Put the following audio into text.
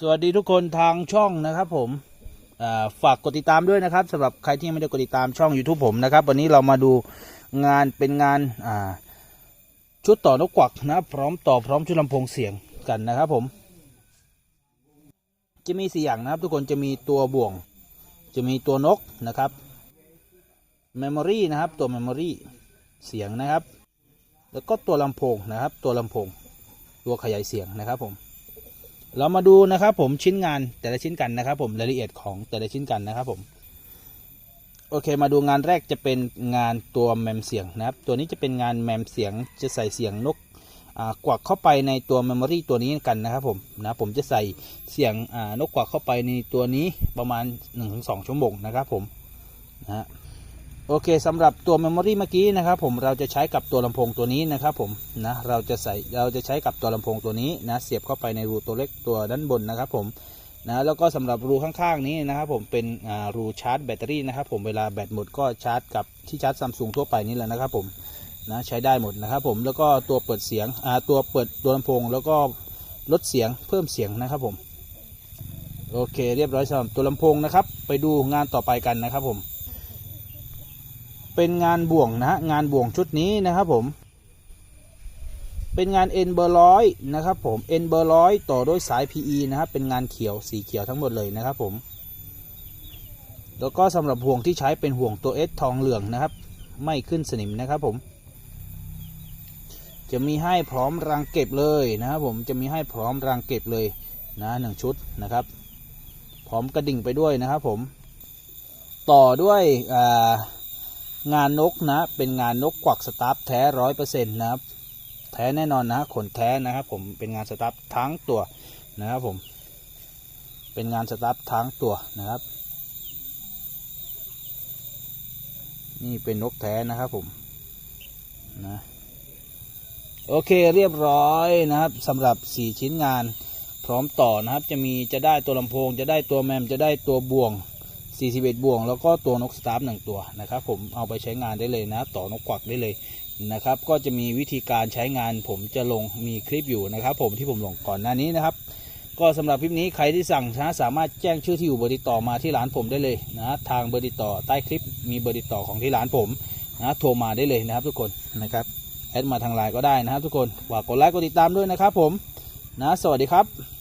สวัสดีทุกคนทางช่องนะครับผมฝากกดติดตามด้วยนะครับสำหรับใครที่ไม่ได้กดติดตามช่อง YouTube ผมนะครับ วันนี้เรามาดูงานเป็นงานาชุดต่อนกกวักนะพร้อมต่อพร้อมชุดลำโพงเสียงกันนะครับผม จะมีสี่อย่างนะครับ ทุกคนจะมีตัวบ่วง จะมีตัวนกนะครับ Memory นะครับตัว Memory เสียงนะครับ แล้วก็ตัวลำโพงนะครับ ตัวลำโพง ตัวขยายเสียงนะครับผม เรามาดูนะครับผมชิ้นงานแต่ละชิ้นกันนะครับผมรายละเอียดของแต่ละชิ้นกันนะครับผมโอเคมาดูงานแรกจะเป็นงานตัวแมมเสียงนะครับตัวนี้จะเป็นงานแมมเสียงจะใส่เสียงนกอ่ากวักเข้าไปในตัวเมมโมรีตัวนี้กันนะครับผมนะผมจะใส่เสียงอ่านกกวักเข้าไปในตัวนี้ประมาณ 1-2 ชั่วโมงนะครับผมนะฮะ โอเคสำหรับตัวเมมโมรี่เมื่อกี้นะครับผมเราจะใช้กับตัวลำโพงตัวนี้นะครับผมนะเราจะใส่เราจะใช้กับตัวลำโพงตัวนี้นะเสียบเข้าไปในรูตัวเล็กตัวด้านบนนะครับผมนะแล้วก็สำหรับรูข้างๆนี้นะครับผมเป็นรูชาร์จแบตเตอรี่นะครับผมเวลาแบตหมดก็ชาร์จกับที่ชาร์จซัมซุงทั่วไปนี่แหละนะครับผมนะใช้ได้หมดนะครับผมแล้วก็ตัวเปิดเสียงตัวเปิดตัวลำโพง แล้วก็ลดเสียงเพิ่มเสียงนะครับผมโอเคเรียบร้อยสำหรับตัวลำโพงนะครับไปดูงานต่อไปกันนะครับผม เป็นงานบ่วงนะฮะงานบ่วงชุดนี้นะครับผม เป็นงาน N เบอร์ร้อยนะครับผม N เบอร์ร้อยต่อด้วยสาย PE นะครับเป็นงานเขียวสีเขียวทั้งหมดเลยนะครับผมแล้วก็สำหรับห่วงที่ใช้เป็นห่วงตัว S ทองเหลืองนะครับ ไม่ขึ้นสนิมนะครับผม จะมีให้พร้อมรังเก็บเลยนะครับผมจะมีให้พร้อมรังเก็บเลยนะหนึ่งชุดนะครับ พร้อมกระดิ่งไปด้วยนะครับผม ต่อด้วยอ่า งานนกนะ เป็นงานนกกวักสตาฟแท้ร้อยเปอร์เซ็นต์นะครับ แท้แน่นอนนะขนแท้นะครับผมเป็นงานสตาฟทั้งตัวนะครับผม เป็นงานสตาฟทั้งตัวนะครับ นี่เป็นนกแท้นะครับผมนะโอเคเรียบร้อยนะครับสำหรับ 4 ชิ้นงานพร้อมต่อนะครับ จะมีจะได้ตัวลำโพง จะได้ตัวแมมจะได้ตัวบ่วง 41 บ่วง แล้วก็ตัวนกสตาร์ฟหนึ่งตัวนะครับ ผมเอาไปใช้งานได้เลยนะ ต่อนกกวักได้เลยนะครับ ก็จะมีวิธีการใช้งานผมจะลงมีคลิปอยู่นะครับ ผมที่ผมลงก่อนหน้านี้นะครับ ก็สำหรับคลิปนี้ใครที่สั่งนะสามารถแจ้งชื่อที่อยู่เบอร์ติดต่อมาที่ร้านผมได้เลยนะทางเบอร์ติดต่อใต้คลิปมีเบอร์ติดต่อของที่ร้านผมนะโทรมาได้เลยนะครับทุกคนนะครับแอดมาทางไลน์ก็ได้นะครับทุกคนฝากกดไลค์กดติดตามด้วยนะครับผมนะสวัสดีครับ